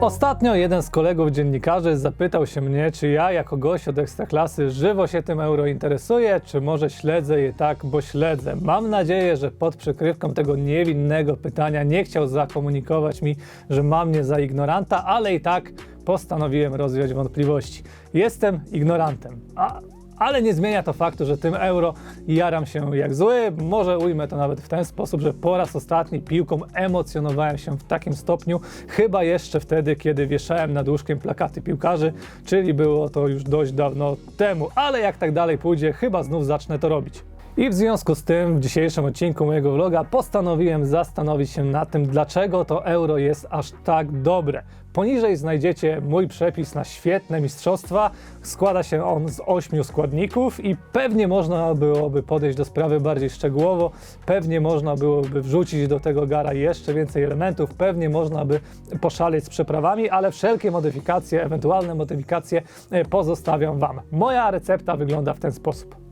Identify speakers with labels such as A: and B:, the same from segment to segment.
A: Ostatnio jeden z kolegów dziennikarzy zapytał się mnie, czy ja jako gość od Ekstraklasy żywo się tym euro interesuję, czy może śledzę je tak, bo śledzę. Mam nadzieję, że pod przykrywką tego niewinnego pytania nie chciał zakomunikować mi, że ma mnie za ignoranta, ale i tak postanowiłem rozwiać wątpliwości. Jestem ignorantem. A ale nie zmienia to faktu, że tym euro jaram się jak zły. Może ujmę to nawet w ten sposób, że po raz ostatni piłką emocjonowałem się w takim stopniu, chyba jeszcze wtedy, kiedy wieszałem nad łóżkiem plakaty piłkarzy, czyli było to już dość dawno temu. Ale jak tak dalej pójdzie, chyba znów zacznę to robić. I w związku z tym w dzisiejszym odcinku mojego vloga postanowiłem zastanowić się nad tym, dlaczego to euro jest aż tak dobre. Poniżej znajdziecie mój przepis na świetne mistrzostwa. Składa się on z ośmiu składników i pewnie można byłoby podejść do sprawy bardziej szczegółowo. Pewnie można byłoby wrzucić do tego gara jeszcze więcej elementów. Pewnie można by poszaleć z przeprawami, ale wszelkie modyfikacje, ewentualne modyfikacje e, pozostawiam Wam. Moja recepta wygląda w ten sposób.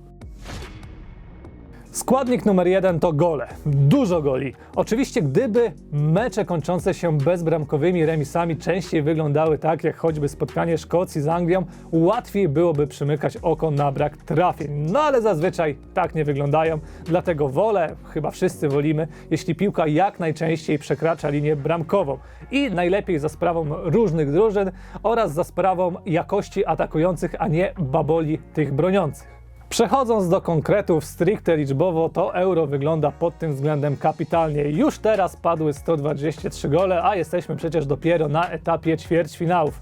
A: Składnik numer jeden to gole. Dużo goli. Oczywiście, gdyby mecze kończące się bezbramkowymi remisami częściej wyglądały tak, jak choćby spotkanie Szkocji z Anglią, łatwiej byłoby przymykać oko na brak trafień. No ale zazwyczaj tak nie wyglądają, dlatego wolę, chyba wszyscy wolimy, jeśli piłka jak najczęściej przekracza linię bramkową. I najlepiej za sprawą różnych drużyn oraz za sprawą jakości atakujących, a nie baboli tych broniących. Przechodząc do konkretów stricte liczbowo, to euro wygląda pod tym względem kapitalnie. Już teraz padły 123 gole, a jesteśmy przecież dopiero na etapie ćwierćfinałów.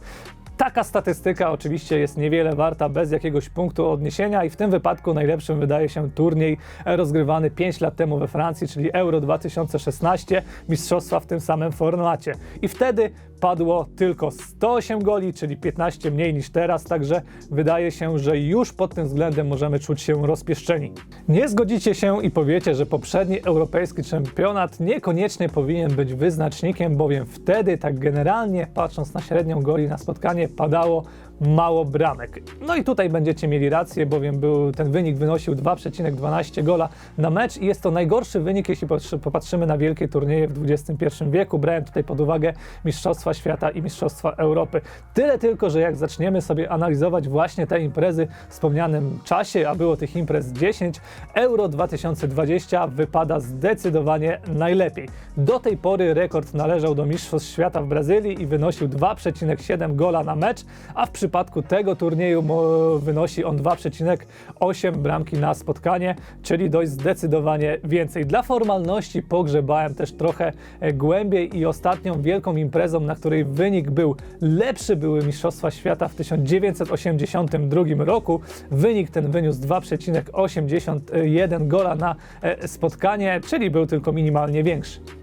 A: Taka statystyka oczywiście jest niewiele warta bez jakiegoś punktu odniesienia i w tym wypadku najlepszym wydaje się turniej rozgrywany 5 lat temu we Francji, czyli Euro 2016, mistrzostwa w tym samym formacie. I wtedy padło tylko 108 goli, czyli 15 mniej niż teraz, także wydaje się, że już pod tym względem możemy czuć się rozpieszczeni. Nie zgodzicie się i powiecie, że poprzedni europejski czempionat niekoniecznie powinien być wyznacznikiem, bowiem wtedy tak generalnie, patrząc na średnią goli na spotkanie, padało mało bramek. No i tutaj będziecie mieli rację, bowiem był, ten wynik wynosił 2,12 gola na mecz i jest to najgorszy wynik, jeśli popatrzymy na wielkie turnieje w XXI wieku. Brałem tutaj pod uwagę Mistrzostwa Świata i Mistrzostwa Europy. Tyle tylko, że jak zaczniemy sobie analizować właśnie te imprezy w wspomnianym czasie, a było tych imprez 10, Euro 2020 wypada zdecydowanie najlepiej. Do tej pory rekord należał do Mistrzostw Świata w Brazylii i wynosił 2,7 gola na mecz, a w przypadku tego turnieju wynosi on 2,8 bramki na spotkanie, czyli dość zdecydowanie więcej. Dla formalności pogrzebałem też trochę e, głębiej i ostatnią wielką imprezą, na której wynik był lepszy, były Mistrzostwa Świata w 1982 roku. Wynik ten wyniósł 2,81 gola na e, spotkanie, czyli był tylko minimalnie większy.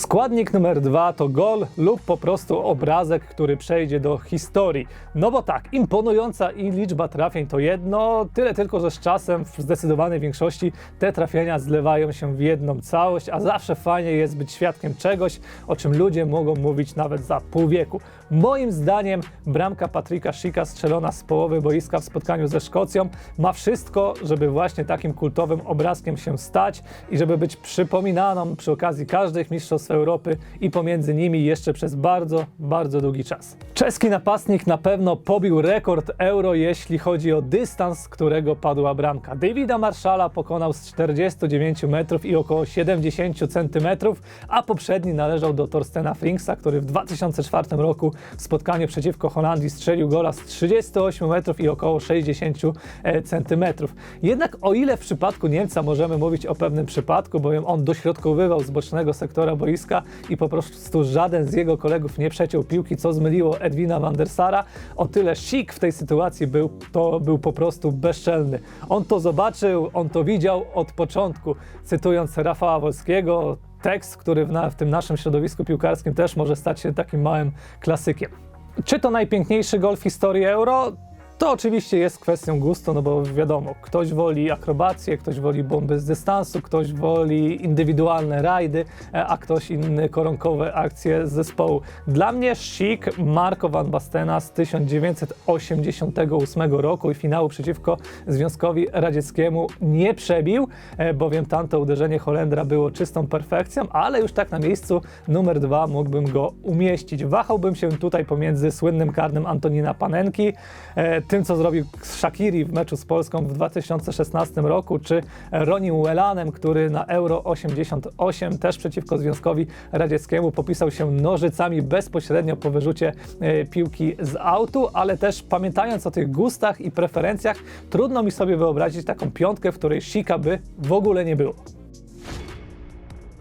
A: Składnik numer dwa to gol lub po prostu obrazek, który przejdzie do historii. No bo tak, imponująca i liczba trafień to jedno, tyle tylko, że z czasem w zdecydowanej większości te trafienia zlewają się w jedną całość, a zawsze fajnie jest być świadkiem czegoś, o czym ludzie mogą mówić nawet za pół wieku. Moim zdaniem bramka Patryka Szyka strzelona z połowy boiska w spotkaniu ze Szkocją ma wszystko, żeby właśnie takim kultowym obrazkiem się stać i żeby być przypominaną przy okazji każdych mistrzostw Europy i pomiędzy nimi jeszcze przez bardzo, bardzo długi czas. Czeski napastnik na pewno pobił rekord euro, jeśli chodzi o dystans, którego padła bramka. Davida Marszala pokonał z 49 metrów i około 70 centymetrów, a poprzedni należał do Torstena Frinksa, który w 2004 roku spotkaniu przeciwko Holandii strzelił gola z 38 metrów i około 60 e, centymetrów. Jednak o ile w przypadku Niemca możemy mówić o pewnym przypadku, bowiem on dośrodkowywał z bocznego sektora boiska, i po prostu żaden z jego kolegów nie przeciął piłki, co zmyliło Edwina van der Sara. O tyle Schick w tej sytuacji był, to był po prostu bezczelny. On to zobaczył, on to widział od początku. Cytując Rafała Wolskiego, tekst, który w, na, w tym naszym środowisku piłkarskim też może stać się takim małym klasykiem. Czy to najpiękniejszy gol w historii Euro? To oczywiście jest kwestią gustu, no bo wiadomo, ktoś woli akrobację, ktoś woli bomby z dystansu, ktoś woli indywidualne rajdy, e, a ktoś inny koronkowe akcje z zespołu. Dla mnie Chic Marco van Bastena z 1988 roku i finału przeciwko Związkowi Radzieckiemu nie przebił, e, bowiem tamto uderzenie Holendra było czystą perfekcją, ale już tak na miejscu numer dwa mógłbym go umieścić. Wahałbym się tutaj pomiędzy słynnym karnym Antonina Panenki, e, tym co zrobił Shakiri w meczu z Polską w 2016 roku, czy Ronim Welanem, który na Euro 88 też przeciwko Związkowi Radzieckiemu popisał się nożycami bezpośrednio po wyrzucie e, piłki z autu, ale też pamiętając o tych gustach i preferencjach, trudno mi sobie wyobrazić taką piątkę, w której sika by w ogóle nie było.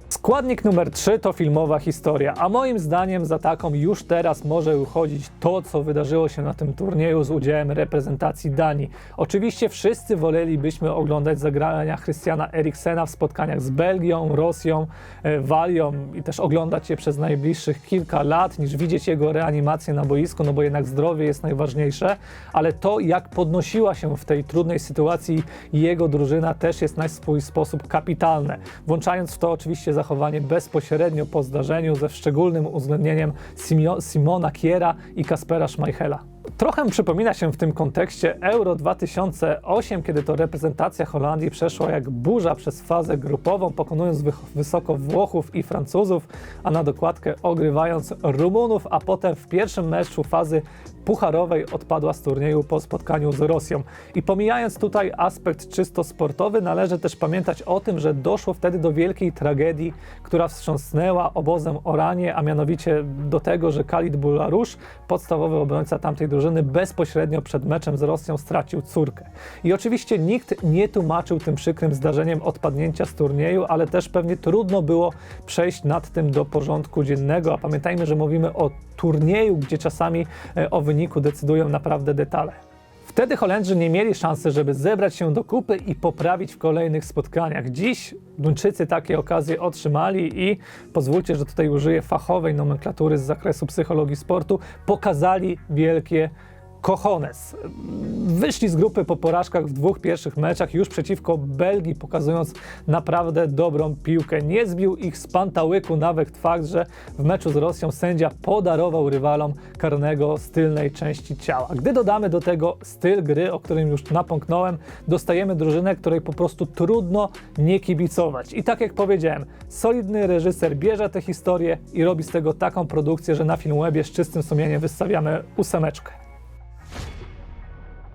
A: Składnik numer 3 to filmowa historia, a moim zdaniem za taką już teraz może uchodzić to, co wydarzyło się na tym turnieju z udziałem reprezentacji Danii. Oczywiście wszyscy wolelibyśmy oglądać zagrania Christiana Eriksena w spotkaniach z Belgią, Rosją, e, Walią i też oglądać je przez najbliższych kilka lat, niż widzieć jego reanimację na boisku, no bo jednak zdrowie jest najważniejsze, ale to, jak podnosiła się w tej trudnej sytuacji jego drużyna, też jest na swój sposób kapitalne. Włączając w to oczywiście zachowanie bezpośrednio po zdarzeniu, ze szczególnym uwzględnieniem Simio- Simona Kiera i Kaspera Schmeichela. Trochę przypomina się w tym kontekście Euro 2008, kiedy to reprezentacja Holandii przeszła jak burza przez fazę grupową, pokonując wy- wysoko Włochów i Francuzów, a na dokładkę ogrywając Rumunów, a potem w pierwszym meczu fazy pucharowej odpadła z turnieju po spotkaniu z Rosją. I pomijając tutaj aspekt czysto sportowy, należy też pamiętać o tym, że doszło wtedy do wielkiej tragedii, która wstrząsnęła obozem Oranie, a mianowicie do tego, że Khalid Bularush, podstawowy obrońca tamtej drużyny, bezpośrednio przed meczem z Rosją stracił córkę. I oczywiście nikt nie tłumaczył tym przykrym zdarzeniem odpadnięcia z turnieju, ale też pewnie trudno było przejść nad tym do porządku dziennego, a pamiętajmy, że mówimy o turnieju, gdzie czasami e, o wyniku decydują naprawdę detale. Wtedy Holendrzy nie mieli szansy, żeby zebrać się do kupy i poprawić w kolejnych spotkaniach. Dziś Duńczycy takie okazje otrzymali i pozwólcie, że tutaj użyję fachowej nomenklatury z zakresu psychologii sportu, pokazali wielkie cojones. Wyszli z grupy po porażkach w dwóch pierwszych meczach już przeciwko Belgii, pokazując naprawdę dobrą piłkę. Nie zbił ich z pantałyku nawet fakt, że w meczu z Rosją sędzia podarował rywalom karnego z tylnej części ciała. Gdy dodamy do tego styl gry, o którym już napomknąłem, dostajemy drużynę, której po prostu trudno nie kibicować. I tak jak powiedziałem, solidny reżyser bierze tę historię i robi z tego taką produkcję, że na Filmwebie z czystym sumieniem wystawiamy ósemeczkę.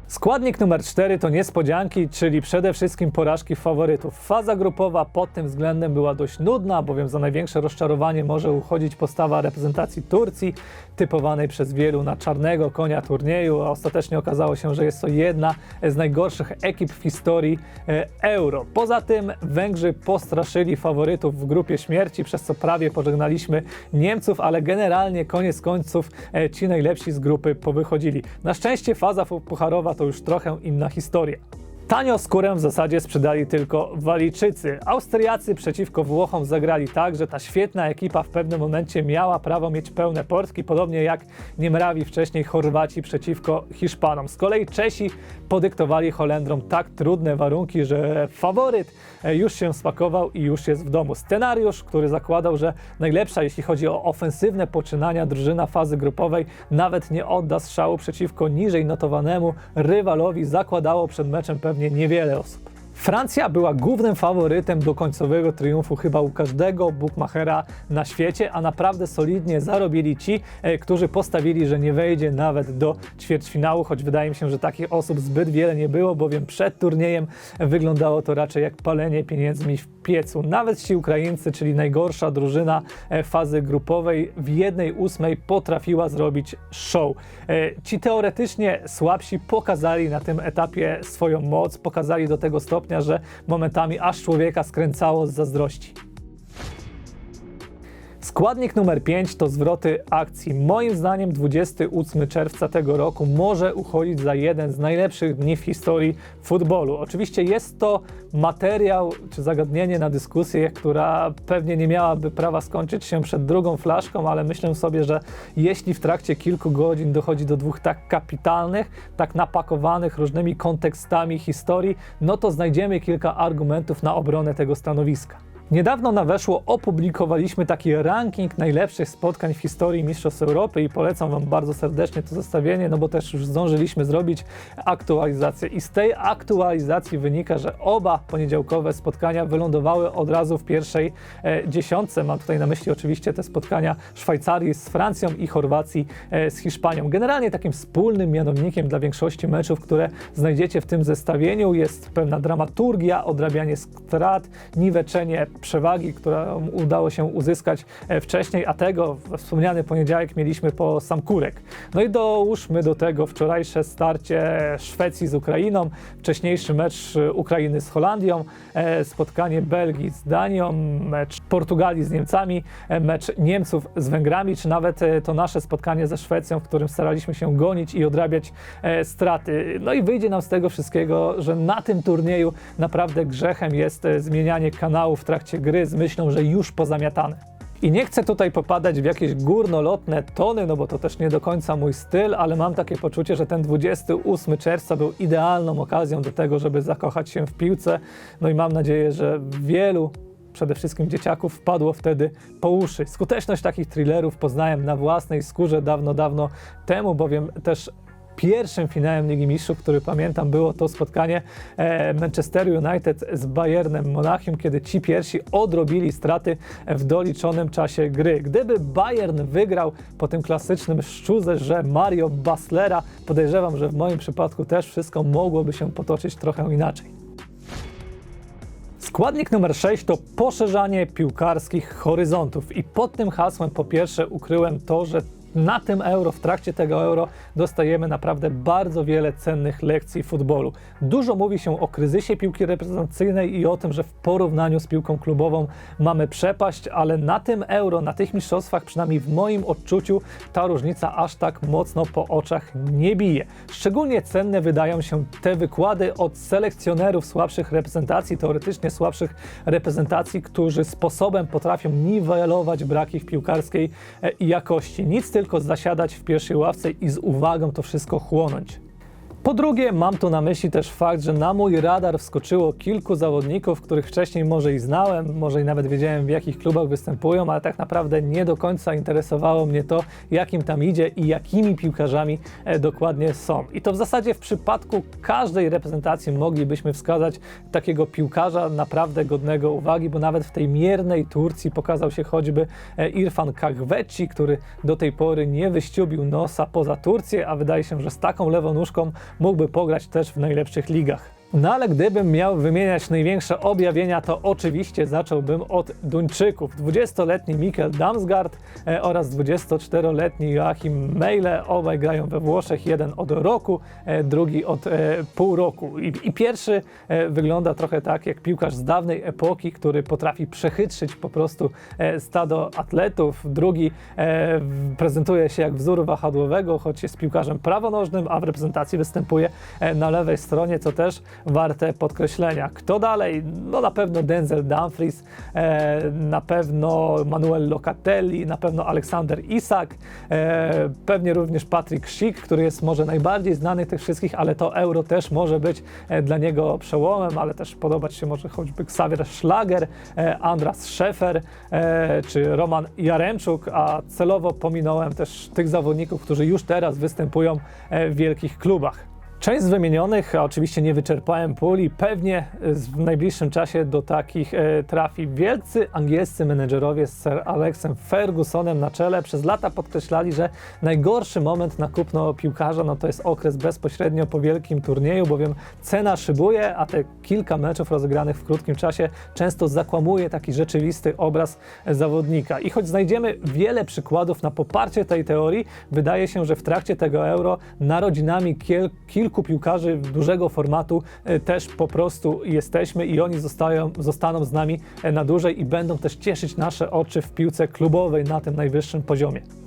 A: Składnik numer 4 to niespodzianki, czyli przede wszystkim porażki faworytów. Faza grupowa pod tym względem była dość nudna, bowiem za największe rozczarowanie może uchodzić postawa reprezentacji Turcji, typowanej przez wielu na czarnego konia turnieju, a ostatecznie okazało się, że jest to jedna z najgorszych ekip w historii e, Euro. Poza tym Węgrzy postraszyli faworytów w grupie śmierci, przez co prawie pożegnaliśmy Niemców, ale generalnie koniec końców e, ci najlepsi z grupy powychodzili. Na szczęście faza pucharowa to już trochę inna historia. Tanio skórę w zasadzie sprzedali tylko Walijczycy. Austriacy przeciwko Włochom zagrali tak, że ta świetna ekipa w pewnym momencie miała prawo mieć pełne portki, podobnie jak Niemrawi wcześniej Chorwaci przeciwko Hiszpanom. Z kolei Czesi podyktowali Holendrom tak trudne warunki, że faworyt e, już się spakował i już jest w domu. Scenariusz, który zakładał, że najlepsza, jeśli chodzi o ofensywne poczynania drużyna fazy grupowej, nawet nie odda strzału przeciwko niżej notowanemu rywalowi, zakładało przed meczem pewnie niewiele osób. Francja była głównym faworytem do końcowego triumfu chyba u każdego bookmachera na świecie, a naprawdę solidnie zarobili ci, e, którzy postawili, że nie wejdzie nawet do ćwierćfinału, choć wydaje mi się, że takich osób zbyt wiele nie było, bowiem przed turniejem wyglądało to raczej jak palenie pieniędzmi w piecu. Nawet ci Ukraińcy, czyli najgorsza drużyna e, fazy grupowej, w jednej ósmej potrafiła zrobić show. E, Ci teoretycznie słabsi pokazali na tym etapie swoją moc, pokazali do tego stopnia, że momentami aż człowieka skręcało z zazdrości. Składnik numer 5 to zwroty akcji. Moim zdaniem 28 czerwca tego roku może uchodzić za jeden z najlepszych dni w historii futbolu. Oczywiście jest to materiał czy zagadnienie na dyskusję, która pewnie nie miałaby prawa skończyć się przed drugą flaszką, ale myślę sobie, że jeśli w trakcie kilku godzin dochodzi do dwóch tak kapitalnych, tak napakowanych różnymi kontekstami historii, no to znajdziemy kilka argumentów na obronę tego stanowiska. Niedawno na Weszło opublikowaliśmy taki ranking najlepszych spotkań w historii Mistrzostw Europy i polecam Wam bardzo serdecznie to zestawienie, no bo też już zdążyliśmy zrobić aktualizację. I z tej aktualizacji wynika, że oba poniedziałkowe spotkania wylądowały od razu w pierwszej e, dziesiątce. Mam tutaj na myśli oczywiście te spotkania Szwajcarii z Francją i Chorwacji e, z Hiszpanią. Generalnie takim wspólnym mianownikiem dla większości meczów, które znajdziecie w tym zestawieniu jest pewna dramaturgia, odrabianie strat, niweczenie przewagi, którą udało się uzyskać e, wcześniej, a tego wspomniany poniedziałek mieliśmy po sam kurek. No i dołóżmy do tego wczorajsze starcie Szwecji z Ukrainą, wcześniejszy mecz e, Ukrainy z Holandią, e, spotkanie Belgii z Danią, mecz Portugalii z Niemcami, mecz Niemców z Węgrami, czy nawet to nasze spotkanie ze Szwecją, w którym staraliśmy się gonić i odrabiać straty. No i wyjdzie nam z tego wszystkiego, że na tym turnieju naprawdę grzechem jest zmienianie kanału w trakcie gry z myślą, że już pozamiatane. I nie chcę tutaj popadać w jakieś górnolotne tony, no bo to też nie do końca mój styl, ale mam takie poczucie, że ten 28 czerwca był idealną okazją do tego, żeby zakochać się w piłce. No i mam nadzieję, że wielu przede wszystkim dzieciaków wpadło wtedy po uszy. Skuteczność takich thrillerów poznałem na własnej skórze dawno, dawno temu, bowiem też pierwszym finałem Ligi Mistrzów, który pamiętam, było to spotkanie e, Manchester United z Bayernem Monachium, kiedy ci pierwsi odrobili straty w doliczonym czasie gry. Gdyby Bayern wygrał po tym klasycznym szczuzerze Mario Baslera, podejrzewam, że w moim przypadku też wszystko mogłoby się potoczyć trochę inaczej. Składnik numer 6 to poszerzanie piłkarskich horyzontów. I pod tym hasłem po pierwsze ukryłem to, że na tym euro, w trakcie tego euro, dostajemy naprawdę bardzo wiele cennych lekcji futbolu. Dużo mówi się o kryzysie piłki reprezentacyjnej i o tym, że w porównaniu z piłką klubową mamy przepaść, ale na tym euro, na tych mistrzostwach, przynajmniej w moim odczuciu, ta różnica aż tak mocno po oczach nie bije. Szczególnie cenne wydają się te wykłady od selekcjonerów słabszych reprezentacji, teoretycznie słabszych reprezentacji, którzy sposobem potrafią niwelować braki w piłkarskiej e, jakości. Nic tylko zasiadać w pierwszej ławce i z uwagą to wszystko chłonąć. Po drugie, mam tu na myśli też fakt, że na mój radar wskoczyło kilku zawodników, których wcześniej może i znałem, może i nawet wiedziałem w jakich klubach występują, ale tak naprawdę nie do końca interesowało mnie to, jakim tam idzie i jakimi piłkarzami e, dokładnie są. I to w zasadzie w przypadku każdej reprezentacji moglibyśmy wskazać takiego piłkarza naprawdę godnego uwagi, bo nawet w tej miernej Turcji pokazał się choćby e, Irfan Kahveci, który do tej pory nie wyściubił nosa poza Turcję, a wydaje się, że z taką lewą nóżką mógłby pograć też w najlepszych ligach. No ale gdybym miał wymieniać największe objawienia, to oczywiście zacząłbym od Duńczyków. 20-letni Mikkel Damsgaard e, oraz 24-letni Joachim Meile. Obaj grają we Włoszech, jeden od roku, e, drugi od e, pół roku. I, pierwszy wygląda trochę tak jak piłkarz z dawnej epoki, który potrafi przechytrzyć po prostu stado atletów. Drugi prezentuje się jak wzór wahadłowego, choć jest piłkarzem prawonożnym, a w reprezentacji występuje na lewej stronie, co też warte podkreślenia. Kto dalej? No na pewno Denzel Dumfries, e, na pewno Manuel Locatelli, na pewno Aleksander Isak, e, pewnie również Patrick Schick, który jest może najbardziej znany tych wszystkich, ale to euro też może być e, dla niego przełomem, ale też podobać się może choćby Xavier Schlager, Andras Szefer czy Roman Jaremczuk, a celowo pominąłem też tych zawodników, którzy już teraz występują w wielkich klubach. Część z wymienionych, a oczywiście nie wyczerpałem puli, pewnie w najbliższym czasie do takich e, trafi. Wielcy angielscy menedżerowie z Sir Alexem Fergusonem na czele przez lata podkreślali, że najgorszy moment na kupno piłkarza no to jest okres bezpośrednio po wielkim turnieju, bowiem cena szybuje, a te kilka meczów rozegranych w krótkim czasie często zakłamuje taki rzeczywisty obraz zawodnika. I choć znajdziemy wiele przykładów na poparcie tej teorii, wydaje się, że w trakcie tego euro narodzinami kilku kilku piłkarzy dużego formatu e, też po prostu jesteśmy i oni zostają, zostaną z nami e, na dłużej i będą też cieszyć nasze oczy w piłce klubowej na tym najwyższym poziomie.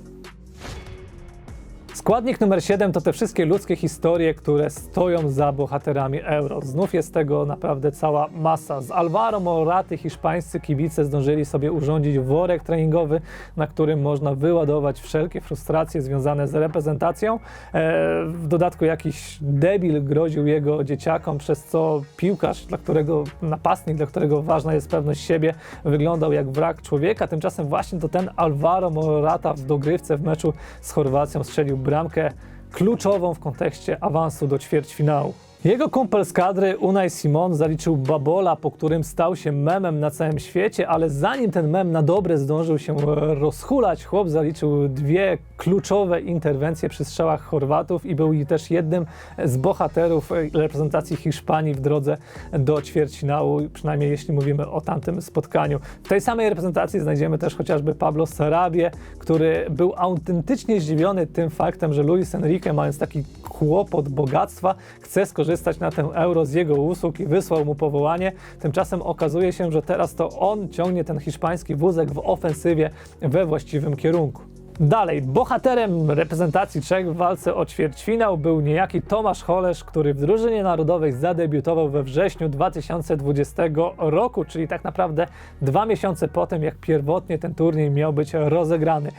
A: Składnik numer 7 to te wszystkie ludzkie historie, które stoją za bohaterami Euro. Znów jest tego naprawdę cała masa. Z Alvaro Moraty hiszpańscy kibice zdążyli sobie urządzić worek treningowy, na którym można wyładować wszelkie frustracje związane z reprezentacją. E, w dodatku jakiś debil groził jego dzieciakom, przez co piłkarz, dla którego napastnik, dla którego ważna jest pewność siebie, wyglądał jak wrak człowieka. Tymczasem właśnie to ten Alvaro Morata w dogrywce w meczu z Chorwacją strzelił bramkę kluczową w kontekście awansu do ćwierćfinału. Jego kumpel z kadry, Unai Simon, zaliczył babola, po którym stał się memem na całym świecie, ale zanim ten mem na dobre zdążył się rozhulać, chłop zaliczył dwie kluczowe interwencje przy strzałach Chorwatów i był też jednym z bohaterów reprezentacji Hiszpanii w drodze do ćwierćfinału, przynajmniej jeśli mówimy o tamtym spotkaniu. W tej samej reprezentacji znajdziemy też chociażby Pablo Sarabie, który był autentycznie zdziwiony tym faktem, że Luis Enrique, mając taki kłopot bogactwa, chce skorzystać na tę euro z jego usług i wysłał mu powołanie. Tymczasem okazuje się, że teraz to on ciągnie ten hiszpański wózek w ofensywie we właściwym kierunku. Dalej, bohaterem reprezentacji Czech w walce o ćwierćfinał był niejaki Tomasz Holesz, który w drużynie narodowej zadebiutował we wrześniu 2020 roku, czyli tak naprawdę dwa miesiące po tym, jak pierwotnie ten turniej miał być rozegrany.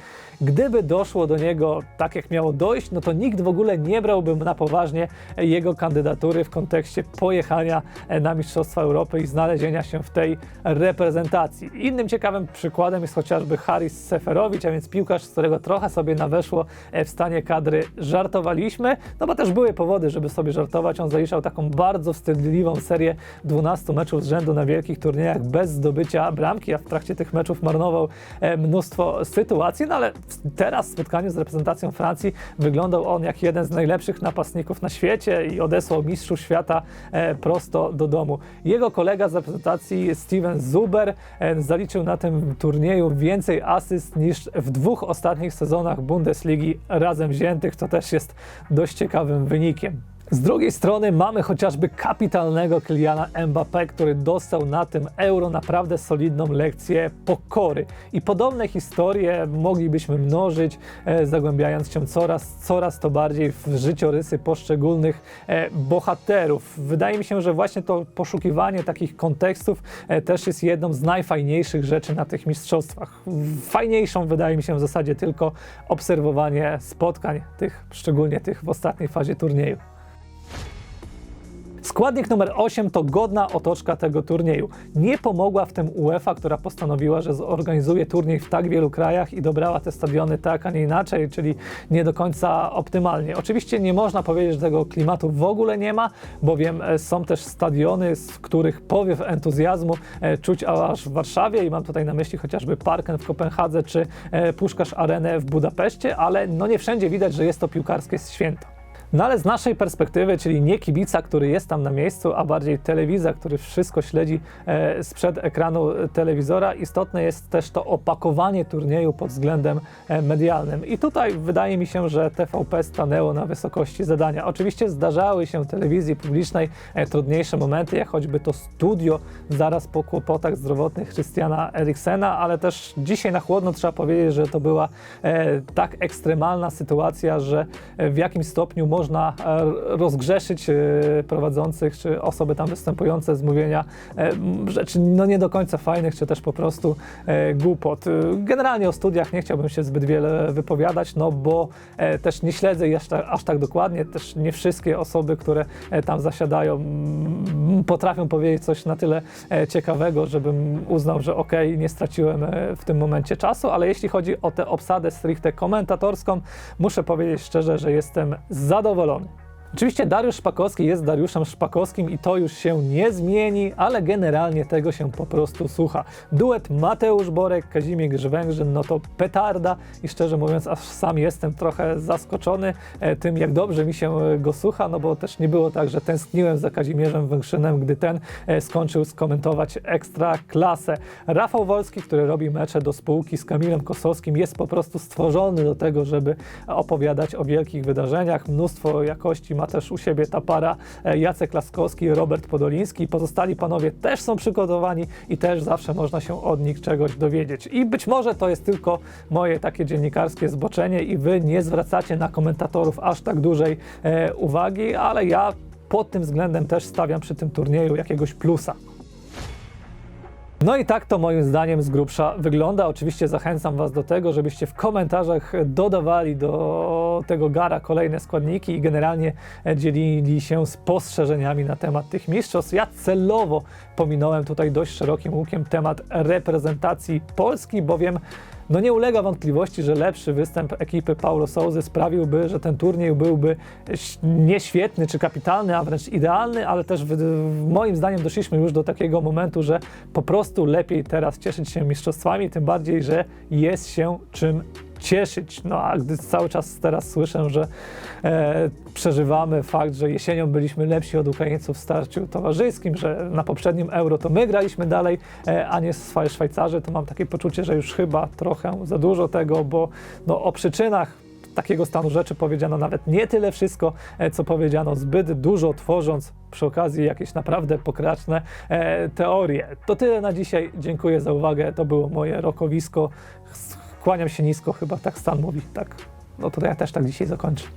A: Gdyby doszło do niego tak, jak miało dojść, no to nikt w ogóle nie brałby na poważnie jego kandydatury w kontekście pojechania na Mistrzostwa Europy i znalezienia się w tej reprezentacji. Innym ciekawym przykładem jest chociażby Haris Seferowicz, a więc piłkarz, z którego trochę sobie na weszło w stanie kadry żartowaliśmy, no bo też były powody, żeby sobie żartować. On zaliczał taką bardzo wstydliwą serię 12 meczów z rzędu na wielkich turniejach bez zdobycia bramki, a w trakcie tych meczów marnował e, mnóstwo sytuacji, no ale teraz w spotkaniu z reprezentacją Francji wyglądał on jak jeden z najlepszych napastników na świecie i odesłał mistrzów świata e, prosto do domu. Jego kolega z reprezentacji Steven Zuber e, zaliczył na tym turnieju więcej asyst niż w dwóch ostatnich sezonach Bundesligi razem wziętych, co też jest dość ciekawym wynikiem. Z drugiej strony mamy chociażby kapitalnego Kyliana Mbappé, który dostał na tym euro naprawdę solidną lekcję pokory. I podobne historie moglibyśmy mnożyć, e, zagłębiając się coraz, coraz to bardziej w życiorysy poszczególnych e, bohaterów. Wydaje mi się, że właśnie to poszukiwanie takich kontekstów e, też jest jedną z najfajniejszych rzeczy na tych mistrzostwach. Fajniejszą wydaje mi się w zasadzie tylko obserwowanie spotkań, tych, szczególnie tych w ostatniej fazie turnieju. Składnik numer 8 to godna otoczka tego turnieju. Nie pomogła w tym UEFA, która postanowiła, że zorganizuje turniej w tak wielu krajach i dobrała te stadiony tak, a nie inaczej, czyli nie do końca optymalnie. Oczywiście nie można powiedzieć, że tego klimatu w ogóle nie ma, bowiem e, są też stadiony, z których powiew entuzjazmu e, czuć aż w Warszawie i mam tutaj na myśli chociażby Parken w Kopenhadze czy e, Puszkarz Arenę w Budapeszcie, ale no nie wszędzie widać, że jest to piłkarskie święto. No ale z naszej perspektywy, czyli nie kibica, który jest tam na miejscu, a bardziej telewizja, który wszystko śledzi e, sprzed ekranu telewizora, istotne jest też to opakowanie turnieju pod względem e, medialnym. I tutaj wydaje mi się, że TVP stanęło na wysokości zadania. Oczywiście zdarzały się telewizji publicznej e, trudniejsze momenty, jak choćby to studio zaraz po kłopotach zdrowotnych Christiana Eriksena, ale też dzisiaj na chłodno trzeba powiedzieć, że to była e, tak ekstremalna sytuacja, że w jakimś stopniu można e, rozgrzeszyć e, prowadzących czy osoby tam występujące z mówienia e, rzeczy no nie do końca fajnych, czy też po prostu głupot. Generalnie o studiach nie chciałbym się zbyt wiele wypowiadać, no bo też nie śledzę jeszcze aż tak dokładnie, też nie wszystkie osoby, które tam zasiadają potrafią powiedzieć coś na tyle ciekawego, żebym uznał, że ok, nie straciłem w tym momencie czasu, ale jeśli chodzi o tę obsadę stricte komentatorską, muszę powiedzieć szczerze, że jestem zadowolony zadowolony. Oczywiście Dariusz Szpakowski jest Dariuszem Szpakowskim i to już się nie zmieni, ale generalnie tego się po prostu słucha. Duet Mateusz Borek, Kazimierz Węgrzyn, no to petarda i szczerze mówiąc, aż sam jestem trochę zaskoczony e, tym, jak dobrze mi się e, go słucha, no bo też nie było tak, że tęskniłem za Kazimierzem Węgrzynem, gdy ten e, skończył skomentować ekstra klasę. Rafał Wolski, który robi mecze do spółki z Kamilem Kosowskim, jest po prostu stworzony do tego, żeby opowiadać o wielkich wydarzeniach, mnóstwo jakości ma też u siebie ta para e, Jacek Laskowski Robert Podoliński. Pozostali panowie też są przygotowani i też zawsze można się od nich czegoś dowiedzieć. I być może to jest tylko moje takie dziennikarskie zboczenie i wy nie zwracacie na komentatorów aż tak dużej e, uwagi, ale ja pod tym względem też stawiam przy tym turnieju jakiegoś plusa. No i tak to moim zdaniem z grubsza wygląda. Oczywiście zachęcam Was do tego, żebyście w komentarzach dodawali do tego gara kolejne składniki i generalnie e, dzielili się spostrzeżeniami na temat tych mistrzostw. Ja celowo pominąłem tutaj dość szerokim łukiem temat reprezentacji Polski, bowiem no nie ulega wątpliwości, że lepszy występ ekipy Paulo Souzy sprawiłby, że ten turniej byłby ś- nie świetny czy kapitalny, a wręcz idealny, ale też w, w moim zdaniem doszliśmy już do takiego momentu, że po prostu lepiej teraz cieszyć się mistrzostwami, tym bardziej, że jest się czym cieszyć. No a gdy cały czas teraz słyszę, że e, przeżywamy fakt, że jesienią byliśmy lepsi od Ukraińców w starciu towarzyskim, że na poprzednim Euro to my graliśmy dalej, e, a nie Szwaj- Szwajcarzy, to mam takie poczucie, że już chyba trochę za dużo tego, bo no, o przyczynach takiego stanu rzeczy powiedziano nawet nie tyle wszystko, e, co powiedziano zbyt dużo, tworząc przy okazji jakieś naprawdę pokraczne e, teorie. To tyle na dzisiaj. Dziękuję za uwagę. To było moje rokowisko. Kłaniam się nisko, chyba tak stan mówi. Tak. No to ja też tak dzisiaj zakończę.